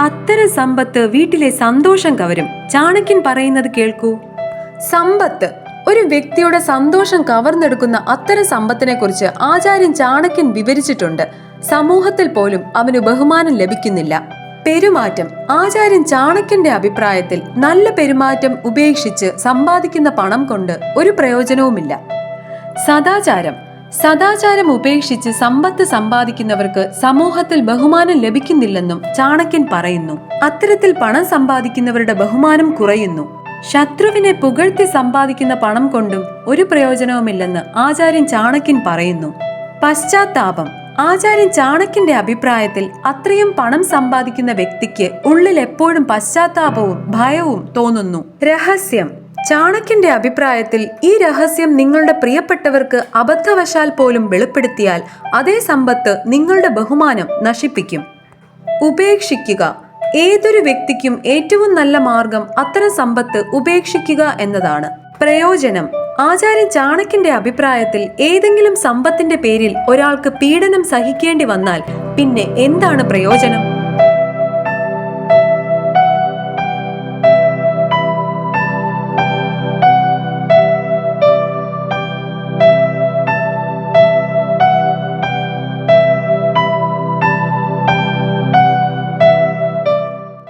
അത്തരം സമ്പത്ത് വീട്ടിലെ സന്തോഷം കവരും. ചാണക്യൻ പറയുന്നത് കേൾക്കൂ. സമ്പത്ത്. ഒരു വ്യക്തിയുടെ സന്തോഷം കവർന്നെടുക്കുന്ന അത്തരം സമ്പത്തിനെ കുറിച്ച് ആചാര്യൻ ചാണക്യൻ വിവരിച്ചിട്ടുണ്ട്. സമൂഹത്തിൽ പോലും അവന് ബഹുമാനം ലഭിക്കുന്നില്ല. പെരുമാറ്റം. ആചാര്യൻ ചാണക്യന്റെ അഭിപ്രായത്തിൽ നല്ല പെരുമാറ്റം ഉപേക്ഷിച്ച് സമ്പാദിക്കുന്ന പണം കൊണ്ട് ഒരു പ്രയോജനവുമില്ല. സദാചാരം. സദാചാരം ഉപേക്ഷിച്ച് സമ്പത്ത് സമ്പാദിക്കുന്നവർക്ക് സമൂഹത്തിൽ ബഹുമാനം ലഭിക്കുന്നില്ലെന്നും ചാണക്യൻ പറയുന്നു. അത്തരത്തിൽ പണം സമ്പാദിക്കുന്നവരുടെ ബഹുമാനം കുറയുന്നു. ശത്രുവിനെ പുകഴ്ത്തി സമ്പാദിക്കുന്ന പണം കൊണ്ടും ഒരു പ്രയോജനവുമില്ലെന്ന് ആചാര്യൻ ചാണക്യൻ പറയുന്നു. പശ്ചാത്താപം. ആചാര്യൻ ചാണക്യന്റെ അഭിപ്രായത്തിൽ അത്രയും പണം സമ്പാദിക്കുന്ന വ്യക്തിക്ക് ഉള്ളിൽ എപ്പോഴും പശ്ചാത്താപവും ഭയവും തോന്നുന്നു. രഹസ്യം. ചാണക്യന്റെ അഭിപ്രായത്തിൽ ഈ രഹസ്യം നിങ്ങളുടെ പ്രിയപ്പെട്ടവർക്ക് അബദ്ധവശാൽ പോലും വെളിപ്പെടുത്തിയാൽ അതേ സമ്പത്ത് നിങ്ങളുടെ ബഹുമാനം നശിപ്പിക്കും. ഉപേക്ഷിക്കുക. ഏതൊരു വ്യക്തിക്കും ഏറ്റവും നല്ല മാർഗം അത്തരം സമ്പത്ത് ഉപേക്ഷിക്കുക എന്നതാണ്. പ്രയോജനം. ആചാര്യൻ ചാണക്യന്റെ അഭിപ്രായത്തിൽ ഏതെങ്കിലും സമ്പത്തിന്റെ പേരിൽ ഒരാൾക്ക് പീഡനം സഹിക്കേണ്ടി വന്നാൽ പിന്നെ എന്താണ് പ്രയോജനം?